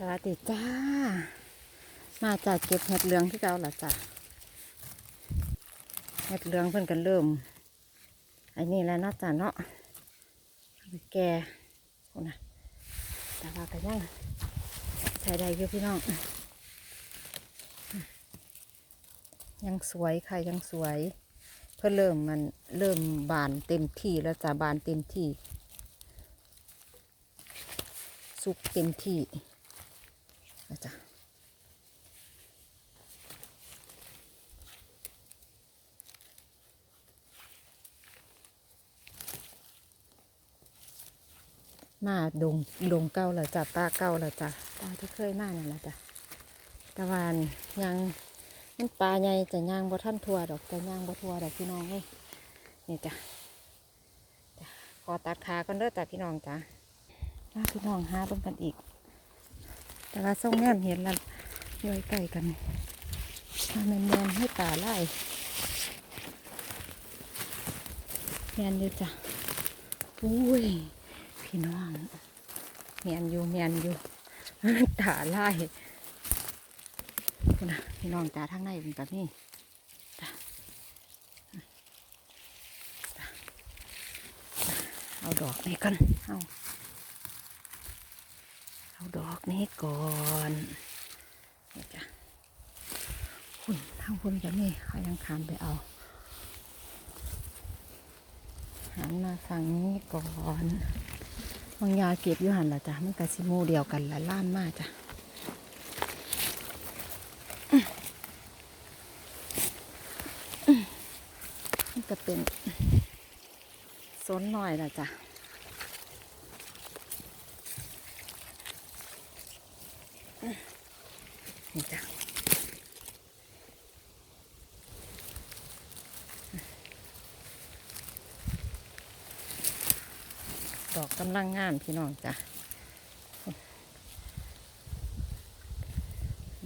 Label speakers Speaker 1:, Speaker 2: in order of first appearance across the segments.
Speaker 1: สวัสดีจ้า มาจากเก็บเห็ดเหลืองที่เก่าล่ะจ้ะเห็ดเหลืองเพิ่นกันเริ่มอ้นี่แล้วนาะจ้ะเนาะแกคนน่ะแต่ว่าก็ยังใช้ได้อยู่พี่น้อง ยังสวยค่ะยังสวย เพื่อเริ่มมันเริ่มบานเต็มที่แล้วจ้ะบานเต็มที่ สุกเต็มที่ นะจ๊ะมาดงดงเก้าแล้วจ้ะป้าเก้าแล้วจ้ะป้าที่เคยมาเนั่นแหละจ้ะตะวันยังมันปลาใหญ่จะย่างบ่ท่านทัวดอกจะย่างบ่ทัวดอกพี่น้องเอ้ยนี่จ้ะจ้ะขอตัดขากันเด้อจ้ะพี่น้องจ้ะมาพี่น้องหาเบิ่งกันอีก แต่ว่าส่งแนเห็นแล้วย่อยใกล้กันมาแมนมนให้ตาไล่แมนอยู่จ้ะอุ้ย พี่น้องแมนอยู่แมนอยู่ตาไล่นะพี่น้องจ้าทางในเป็นแบบนี้เอาดอกนี้ก่อนเอา นี้ก่อนนี่จ้ะคุณทางคุณแบบนี้เขายังคานไปเอา หันมาฝั่งนี้ก่อนบางยาเก็บอยู่หันละจ้ะมันกะสิมูเดียวกันละล้านมากจ้ะมันก็เป็นสนหน่อยละจ้ะ นี่จ้ะดอกกำลังงามพี่น้องจ้ะ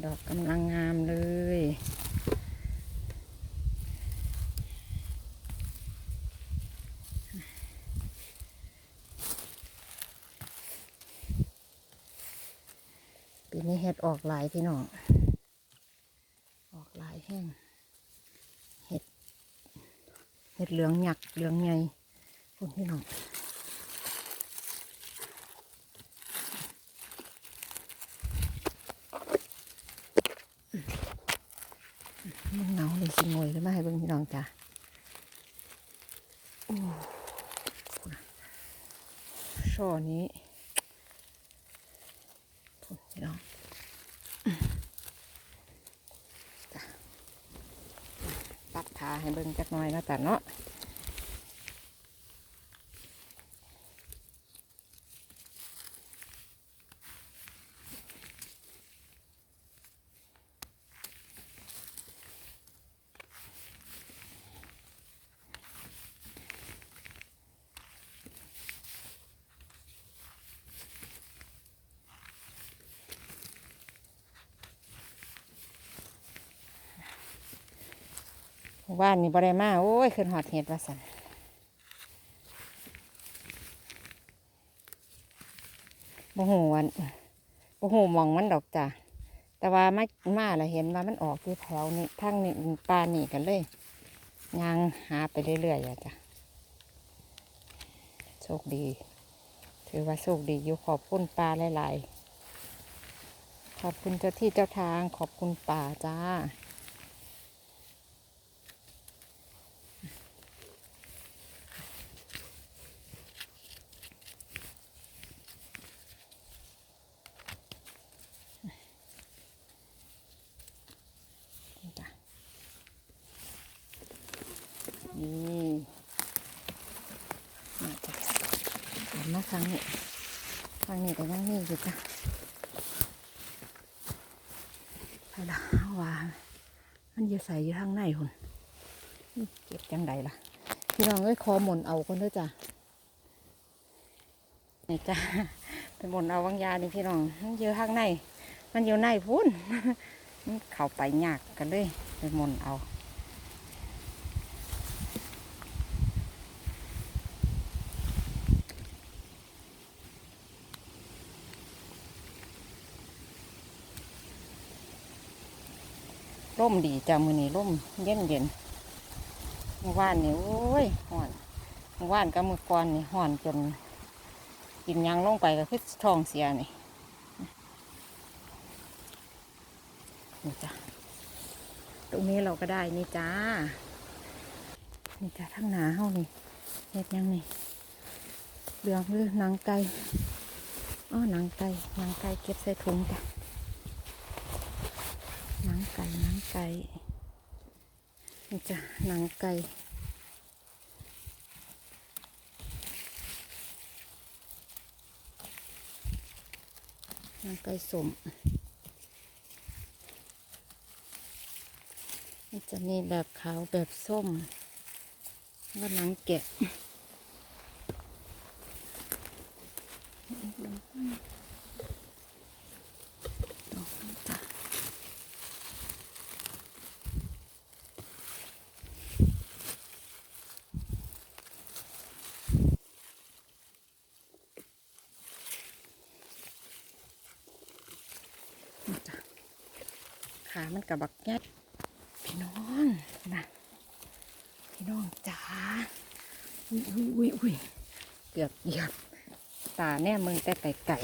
Speaker 1: ดอกกำลังงามเลย นี้เห็ดออกหลายพี่น้อง ออกหลายแห้งเห็ด เห็ดเหลืองหยักเหลืองใหญ่คุณพี่น้องมันเงาเลยสิงวยขึ้นมาให้เบิ่งพี่น้องจ้ะโอ้คุณอะช่อนี้คุณพี่น้อง ตัดขาให้เบิ่งจักหน่อยนะแต่เนาะ ว่านนี่บ่ได้มา โอ้ยขึ้นหอดเห็ดว่าสันบ่หูวันบ่หูหมองมันดอกจ้ะแต่ว่ามามาแล้วเห็นว่ามันออกที่แถวนี้ทั้งนี้ปลานี่กันเลยยางหาไปเรื่อยๆอะจ้ะโชคดี ถือว่าโชคดีอยู่ขอบคุณปลาหลายๆขอบคุณเจ้าที่เจ้าทางขอบคุณป่าจ้า นี่มาจ้ะเห็นมาฟังนี่ฟังนี่ก็ยังมีอยู่จ้ะไปละว่ามันอยู่ใส่อยู่ข้างในคุณเก็บจังใดล่ะ พี่น้องเอ้ยคอหมุนเอาคนเด้อจ้ะนี่จ้ะเป็นหมุนเอาวังยานี่พี่น้องมันอยู่ข้างในมันอยู่ในพุ่นมันเข้าไปยากกันเลยไปหมุนเอา มดีจ้ามือนี้ร่มเย็นเย็นเมื่อวานนี่โอ้ยห่อนเมื่อวานกับมือก่อนนี่ห่อนจนกินยังลงไปก็คือท้องเสียนี่นี่จ้ะตรงนี้เราก็ได้นี่จ้านี่จ้ะทั้งหนาเฮานี่เฮ็ดยังนี่เรืองหรือนังไก่อ้อหนังไก่หนังไก่เก็บใส่ถุงจ้ะ หนังไก่หนังไก่นี่จ้ะหนังไก่หนังไก่สมมันจะมีแบบขาวแบบส้มแล้วก็หนังแกะจ้ะ ขามันกับบักยัดพี่น้องนะพี่น้องจ๋าอุ้ยอุ้ยอุ้ยอุ้ยเกือบเหยียบตาแน่มึงแต่ไก่ไก่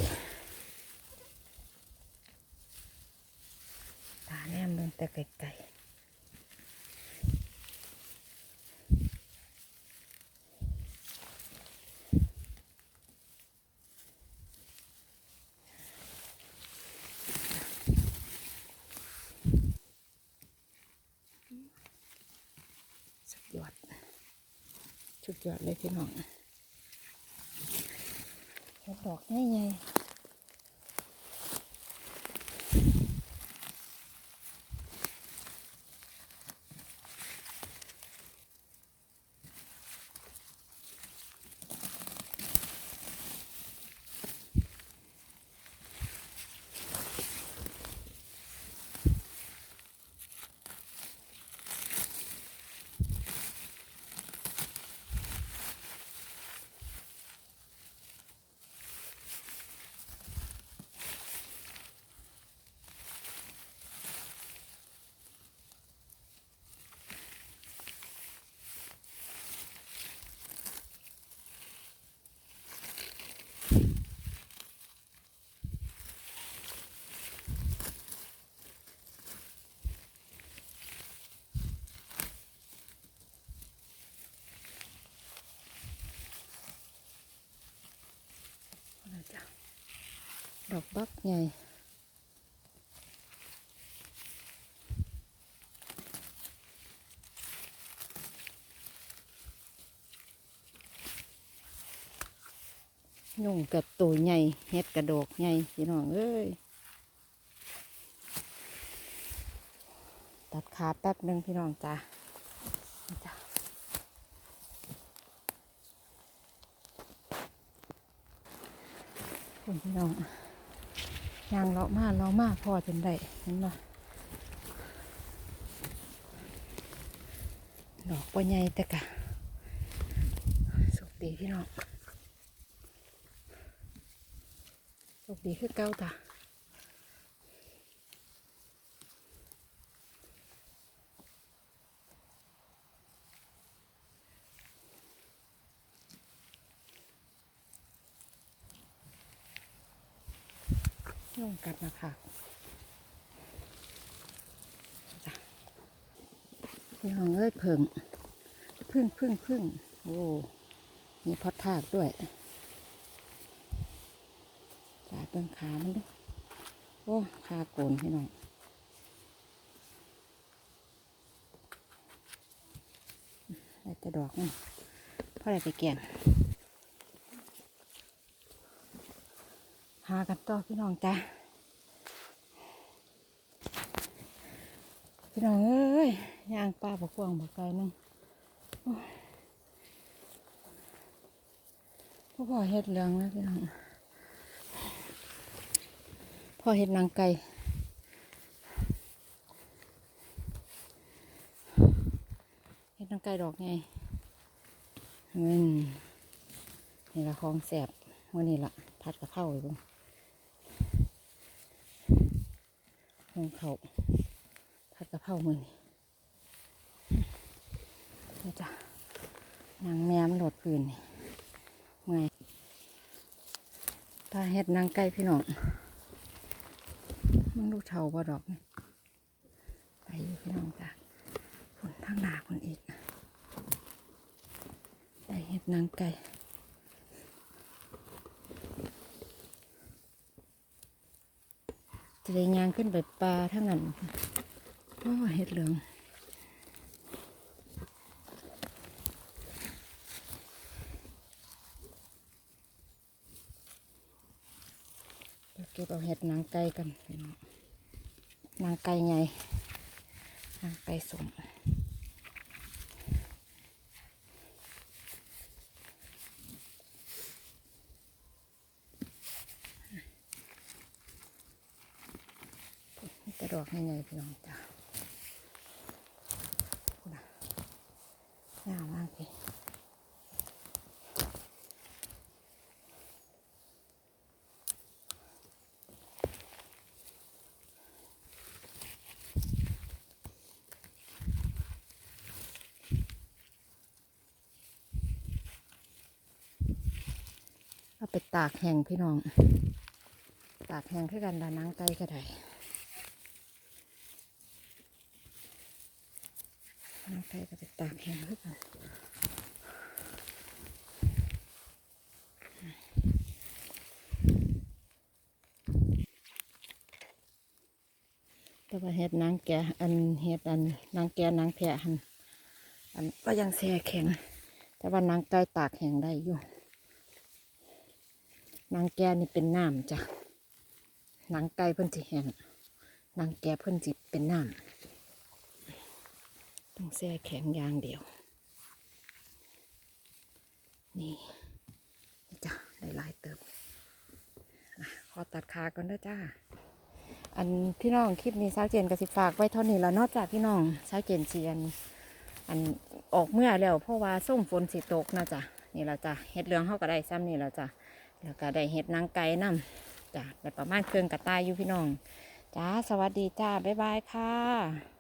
Speaker 1: ตาแน่มึงแต่ไก่ไก่สุดยอด สุดยอดเลยพี่น้องดอกใหญ่ๆ อกบักใหญ่ยุ่งกับตัวใหญ่เฮ็ดกระโดกใหญ่พี่น้องเอ้ยตัดขาแป๊บหนึ่งพี่น้องจ้าจ้ะคุณพี่น้อง ยางเลาะมากเลาะมากพอจนได้เห็นบ่ดอกปัใหญ่แต่กะสุกดีพี่น้องสุกดีคือเก้าตา งกัดมาค่ะพี่น้องเอ้ยเพิ่งพึ่งพึ่งพึ่งโอ้มีพอดทากด้วยสายเบิ่งขามันด้วยโอ้ขาโกนพี่น้องได้แต่ดอกนี่พอได้ไปแกงหากันต่อพี่น้องจ้า พี่น้องเอ้ยย่างปลาบกกวางบกไกลนึงโอ้ยพ่อพ่อเฮ็ดเหลืองแล้วพี่น้องพ่อเฮ็ดนางไก่เฮ็ดนางไก่ดอกไงเงินนี่ละของแสบมื่อนี่ละพัดกับข้าวอีกบ้างหงเขา เพรามือนี่จ้ะนางแมมโหลดปืนนี่เมื่อยตาเฮ็ดนางไก่พี่น้องมันลูกเท่าบ่ดอกนี่ไปอยู่พี่น้องจ้ะฝนทางหนาคนอีกได้เฮ็ดนางไก่จะได้ยางขึ้นไปปลาทั้งนั้น เห็ดเหลืองเดี๋ยวเก็บเอาเห็ดนางไก่กันนางไก่ไงนางไก่สมมีแต่ดอกใหญ่ๆพี่น้องจ้าพูดนะ งามมากพี่เอาไปตากแห้งพี่น้อง ตากแห้งคือกันดานังไก่ก็ได้ น้ำไก่ก็จะตากแห้งคือกันแต่ว่าเห็ดนางแกอันเห็ดอันนางแกนางแพะหันอันก็ยังแช่แข็ง แต่ว่านางไก่ตากแห้งได้อยู่นางแกนี่เป็นน้ำจ้ะนางไก่เพิ่นสิแห้งนางแกเพิ่นสิเป็นน้ำ ต้องแช่แข็งยางเดียว นี่นี่จ้ะหลายเติบขอตัดขาก่อนเด้อจ้าอันพี่น้องคลิปนี้สาวเจนกับสิฝากไว้เท่านี้แล้วนอกจากพี่น้องสาวเจนเสียนอันออกเมื่อแล้วเพราะว่าส้มฝนสิตกนะจ้ะนี่แหละจ้ะเห็ดเหลืองเข้าก็ได้ซ้ำนี่แหละจ้ะแล้วก็ได้เห็ดนางไก่น้ำจ้ะได้ประมาณเครื่องกระต่ายอยู่พี่น้องจ้าสวัสดีจ้าบ๊ายบายค่ะ